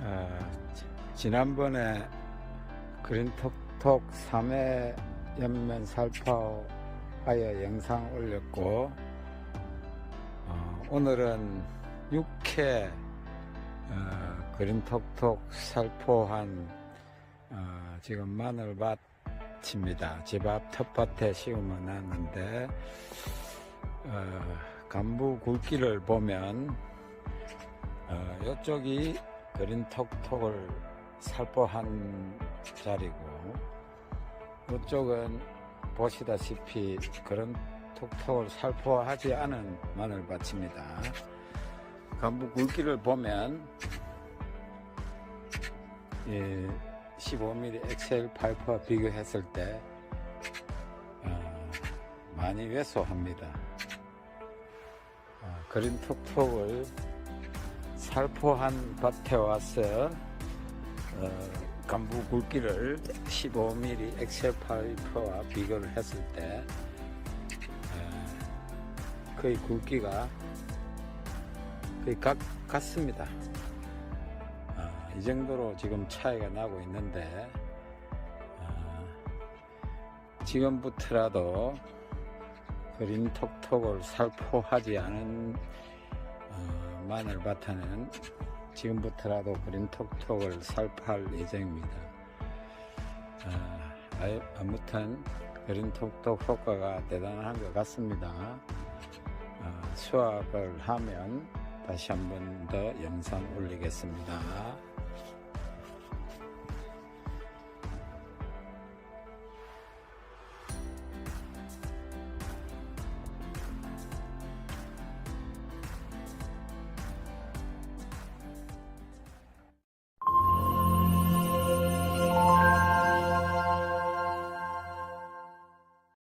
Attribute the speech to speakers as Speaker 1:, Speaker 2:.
Speaker 1: 아, 지난번에 그린톡톡 3회 연면 살파하여 영상 올렸고 어, 오늘은 6회 어, 그린톡톡 살포한 어, 지금 마늘밭입니다. 집 앞 텃밭에 심으면 하는데 어, 간부 굵기를 보면 어, 이쪽이 그린 톡톡을 살포한 자리고 이쪽은 보시다시피 그런 톡톡을 살포하지 않은 마늘밭입니다. 간부 굵기를 보면 예, 15mm 엑셀 파이프와 비교했을 때 어, 많이 왜소합니다. 어, 그린톡톡을 살포한 밭에 와서 어, 간부 굵기를 15mm 엑셀 파이프와 비교를 했을 때 어, 거의 굵기가 거의 같, 같습니다. 어, 이 정도로 지금 차이가 나고 있는데 어, 지금부터라도 그린 톡톡을 살포하지 않은 어, 마늘밭에는 지금부터라도 그린 톡톡을 살포할 예정입니다. 아, 아유, 아무튼 그린 톡톡 효과가 대단한 것 같습니다. 어, 수확을 하면 다시 한 번 더 영상 올리겠습니다.